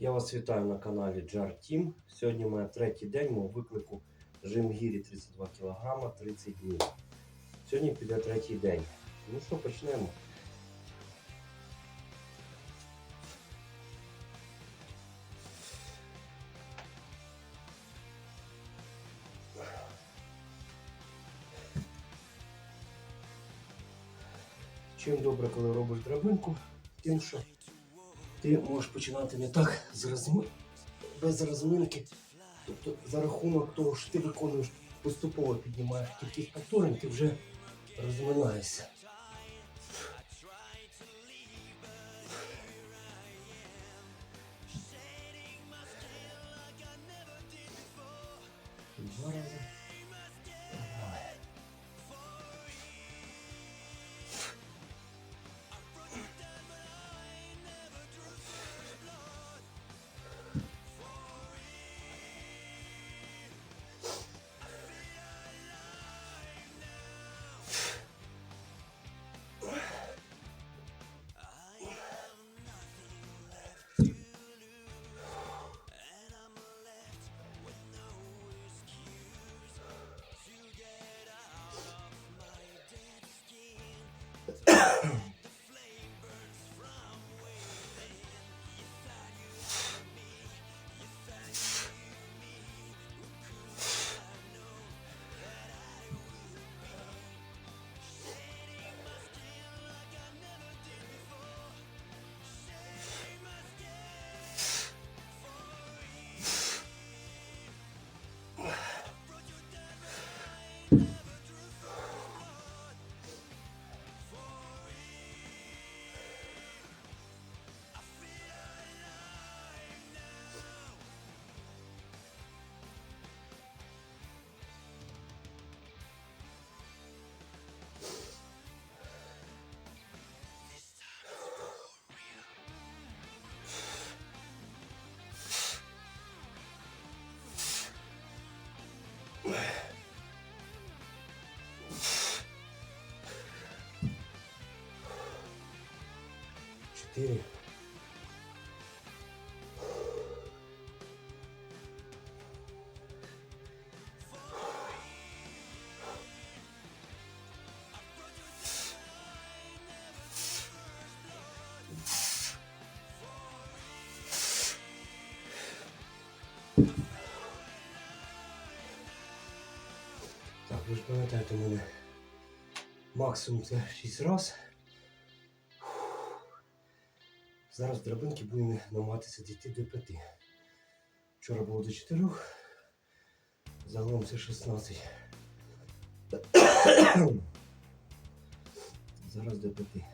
Я вас вітаю на каналі Jar Team. Сьогодні мене третій день мого виклику жим гірі 32 кг 30 днів. Сьогодні піде третій день. Ну що, почнемо. Чим добре, коли робиш драбинку, тим що ти можеш починати не так з розми... без розминки. Тобто за рахунок того, що ти виконуєш поступово піднімаєш кількість повторень, ти вже розминаєшся. Два рази. 4. Так, ви ж пам'ятаєте мене максимум це 6 разів. Зараз драбинки будемо намагатися дійти до 5. Вчора було до 4, загалом це 16. Зараз до 5.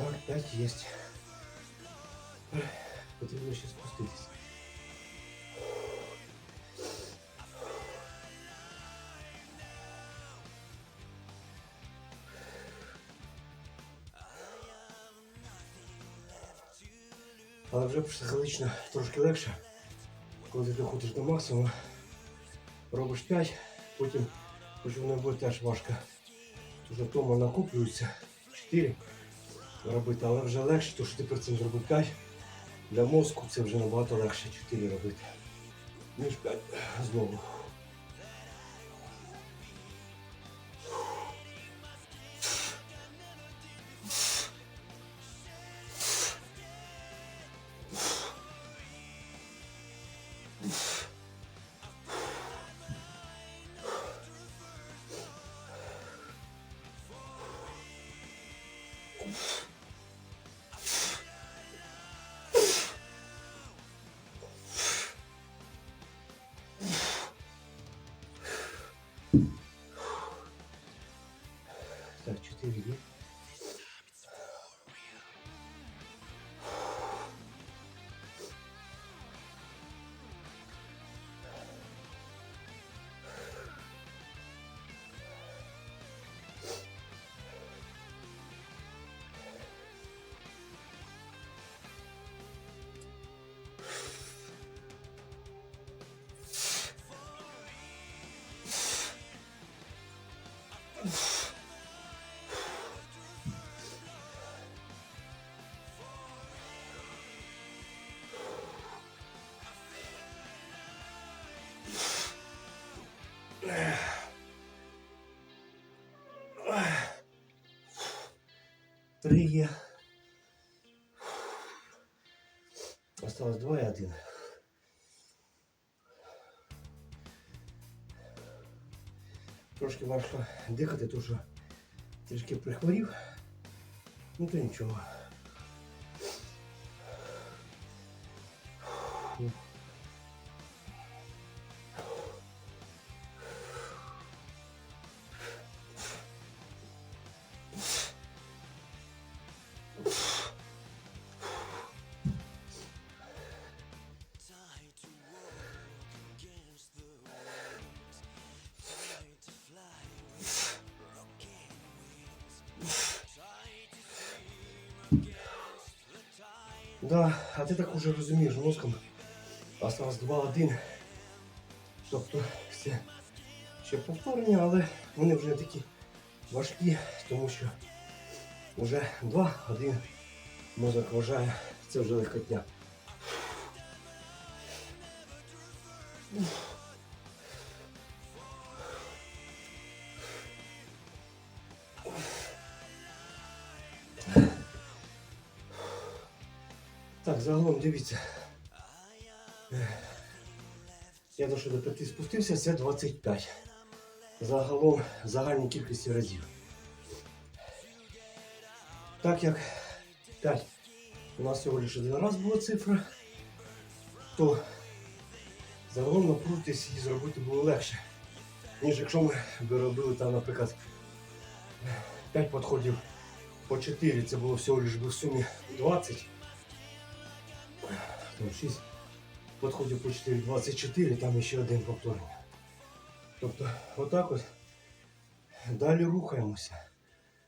Так, 5 есть. Потрібно ще спуститись. Але вже психологічно трошки легше, коли ти доходиш до максимуму, робиш 5, потім, хоч воно буде теж важко, вже втома накоплюється 4 робити, але вже легше, тому що ти перед цим зробити 5. Для мозку це вже набагато легше 4 робити, ну, ніж 5 знову. Oof. seguiría. Є. Три є. Осталось два і один. Трошки важко дихати, тому що трішки прихворів. Ну то нічого. Да, а ти так уже розумієш мозком. Осталось 2-1. Тобто це ще повторення, але вони вже такі важкі, тому що вже 2-1 мозок вважає, це вже легкотня. Так, загалом дивіться. Я до що до 5 спустився, це 25. Загалом загальній кількості разів. Так як 5 у нас всього лише один раз була цифра, то загалом напрутись і зробити було легше, ніж якщо ми би робили там, наприклад, 5 підходів по 4, це було всього лише в сумі 20 там 6 подходів по 4, 24, там ще один повторення. Тобто, отак от. Далі рухаємося.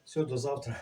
Все, до завтра.